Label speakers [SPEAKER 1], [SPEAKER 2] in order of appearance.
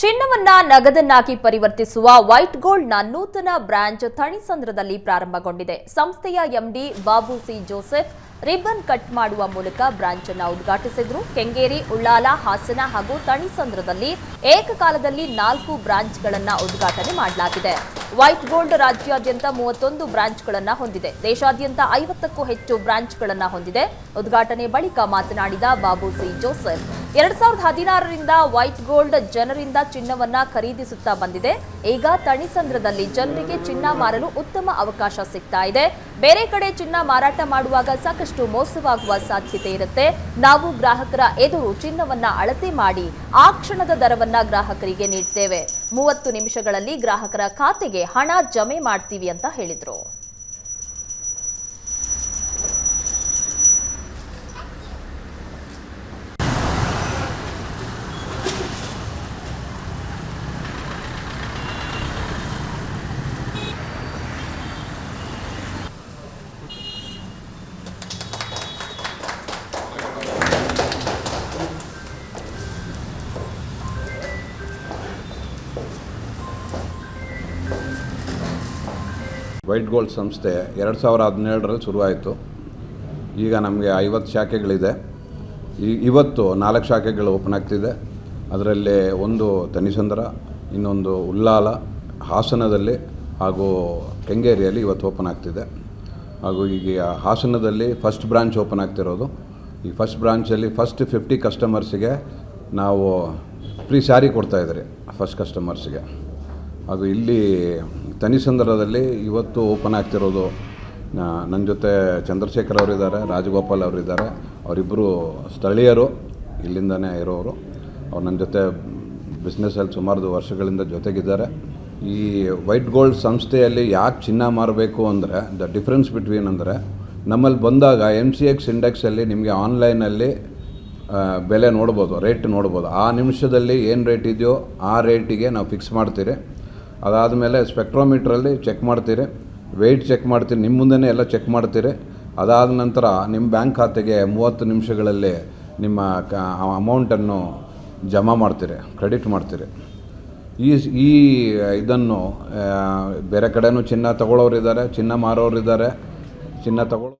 [SPEAKER 1] ಚಿನ್ನವನ್ನ ನಗದನ್ನಾಗಿ ಪರಿವರ್ತಿಸುವ ವೈಟ್ ಗೋಲ್ಡ್ನ ನೂತನ ಬ್ರಾಂಚ್ ತಣಿಸಂದ್ರದಲ್ಲಿ ಪ್ರಾರಂಭಗೊಂಡಿದೆ. ಸಂಸ್ಥೆಯ MD Babu C Joseph ribbon cut ಮಾಡುವ ಮೂಲಕ ಬ್ರಾಂಚ್ ಅನ್ನು ಉದ್ಘಾಟಿಸಿದ್ರು. ಕೆಂಗೇರಿ, ಉಳ್ಳಾಲ, ಹಾಸನ ಹಾಗೂ ತಣಿಸಂದ್ರದಲ್ಲಿ ಏಕಕಾಲದಲ್ಲಿ ನಾಲ್ಕು ಬ್ರಾಂಚ್ಗಳನ್ನು ಉದ್ಘಾಟನೆ ಮಾಡಲಾಗಿದೆ. ವೈಟ್ ಗೋಲ್ಡ್ ರಾಜ್ಯಾದ್ಯಂತ ಮೂವತ್ತೊಂದು ಬ್ರಾಂಚ್ಗಳನ್ನು ಹೊಂದಿದೆ. ದೇಶಾದ್ಯಂತ ಐವತ್ತಕ್ಕೂ ಹೆಚ್ಚು ಬ್ರಾಂಚ್ಗಳನ್ನು ಹೊಂದಿದೆ. ಉದ್ಘಾಟನೆ ಬಳಿಕ ಮಾತನಾಡಿದ ಬಾಬು ಸಿ ಜೋಸೆಫ್ ಎರಡ್ ಸಾವಿರದ ಹದಿನಾರರಿಂದ ವೈಟ್ ಗೋಲ್ಡ್ ಜನರಿಂದ ಚಿನ್ನವನ್ನ ಖರೀದಿಸುತ್ತಾ ಬಂದಿದೆ. ಈಗ ತಣಿಸಂದ್ರದಲ್ಲಿ ಜನರಿಗೆ ಚಿನ್ನ ಮಾರಲು ಉತ್ತಮ ಅವಕಾಶ ಸಿಗ್ತಾ ಇದೆ. ಬೇರೆ ಕಡೆ ಚಿನ್ನ ಮಾರಾಟ ಮಾಡುವಾಗ ಸಾಕಷ್ಟು ಮೋಸವಾಗುವ ಸಾಧ್ಯತೆ ಇರುತ್ತೆ. ನಾವು ಗ್ರಾಹಕರ ಎದುರು ಚಿನ್ನವನ್ನ ಅಳತೆ ಮಾಡಿ ಆ ಕ್ಷಣದ ದರವನ್ನ ಗ್ರಾಹಕರಿಗೆ ನೀಡ್ತೇವೆ. ಮೂವತ್ತು ನಿಮಿಷಗಳಲ್ಲಿ ಗ್ರಾಹಕರ ಖಾತೆಗೆ ಹಣ ಜಮೆ ಮಾಡ್ತೀವಿ ಅಂತ ಹೇಳಿದ್ರು.
[SPEAKER 2] ವೈಟ್ ಗೋಲ್ಡ್ ಸಂಸ್ಥೆ ಎರಡು ಸಾವಿರ ಹದಿನೇಳರಲ್ಲಿ ಶುರುವಾಯಿತು. ಈಗ ನಮಗೆ ಐವತ್ತು ಶಾಖೆಗಳಿದೆ. ಈ ಇವತ್ತು ನಾಲ್ಕು ಶಾಖೆಗಳು ಓಪನ್ ಆಗ್ತಿದೆ. ಅದರಲ್ಲಿ ಒಂದು ತನಿಸಂದ್ರ, ಇನ್ನೊಂದು ಉಲ್ಲಾಲ ಹಾಸನದಲ್ಲಿ ಹಾಗೂ ಕೆಂಗೇರಿಯಲ್ಲಿ ಇವತ್ತು ಓಪನ್ ಆಗ್ತಿದೆ. ಹಾಗೂ ಈಗ ಹಾಸನದಲ್ಲಿ ಫಸ್ಟ್ ಬ್ರಾಂಚ್ ಓಪನ್ ಆಗ್ತಿರೋದು. ಈ ಫಸ್ಟ್ ಬ್ರಾಂಚಲ್ಲಿ ಫಸ್ಟ್ ಫಿಫ್ಟಿ ಕಸ್ಟಮರ್ಸಿಗೆ ನಾವು ಫ್ರೀ ಸ್ಯಾರಿ ಕೊಡ್ತಾಯಿದ್ದೀರಿ ಫಸ್ಟ್ ಕಸ್ಟಮರ್ಸಿಗೆ ಹಾಗೂ ಇಲ್ಲಿ ತನಿ ಸಂದರ್ಭದಲ್ಲಿ ಇವತ್ತು ಓಪನ್ ಆಗ್ತಿರೋದು ನನ್ನ ಜೊತೆ ಚಂದ್ರಶೇಖರ್ ಅವರಿದ್ದಾರೆ, ರಾಜಗೋಪಾಲ್ ಅವರಿದ್ದಾರೆ. ಅವರಿಬ್ಬರು ಸ್ಥಳೀಯರು, ಇಲ್ಲಿಂದನೇ ಇರೋರು. ಅವ್ರು ನನ್ನ ಜೊತೆ ಬಿಸ್ನೆಸ್ಸಲ್ಲಿ ಸುಮಾರು ವರ್ಷಗಳಿಂದ ಜೊತೆಗಿದ್ದಾರೆ. ಈ ವೈಟ್ ಗೋಲ್ಡ್ ಸಂಸ್ಥೆಯಲ್ಲಿ ಯಾಕೆ ಚಿನ್ನ ಮಾರಬೇಕು ಅಂದರೆ ದ ಡಿಫ್ರೆನ್ಸ್ ಬಿಟ್ವೀನ್ ಅಂದರೆ, ನಮ್ಮಲ್ಲಿ ಬಂದಾಗ ಎಂ ಸಿ ಎಕ್ಸ್ ಇಂಡೆಕ್ಸಲ್ಲಿ ನಿಮಗೆ ಆನ್ಲೈನಲ್ಲಿ ಬೆಲೆ ನೋಡ್ಬೋದು ರೇಟ್ ನೋಡ್ಬೋದು. ಆ ನಿಮಿಷದಲ್ಲಿ ಏನು ರೇಟ್ ಇದೆಯೋ ಆ ರೇಟಿಗೆ ನಾವು ಫಿಕ್ಸ್ ಮಾಡ್ತೀರಿ. ಅದಾದಮೇಲೆ ಸ್ಪೆಕ್ಟ್ರೋಮೀಟ್ರಲ್ಲಿ ಚೆಕ್ ಮಾಡ್ತೀರಿ. ವೆಯ್ಟ್ ಚೆಕ್ ಮಾಡ್ತೀರಿ. ನಿಮ್ಮ ಮುಂದೆನೇ ಎಲ್ಲ ಚೆಕ್ ಮಾಡ್ತೀರಿ. ಅದಾದ ನಂತರ ನಿಮ್ಮ ಬ್ಯಾಂಕ್ ಖಾತೆಗೆ ಮೂವತ್ತು ನಿಮಿಷಗಳಲ್ಲಿ ನಿಮ್ಮ ಕ ಅಮೌಂಟನ್ನು ಜಮಾ ಮಾಡ್ತೀರಿ. ಕ್ರೆಡಿಟ್ ಮಾಡ್ತೀರಿ. ಈ ಈ ಇದನ್ನು ಬೇರೆ ಕಡೆಯೂ ಚಿನ್ನ ತಗೊಳ್ಳೋರಿದ್ದಾರೆ. ಚಿನ್ನ ಮಾರೋರಿದ್ದಾರೆ. ಚಿನ್ನ ತಗೊಳ್ಳೋ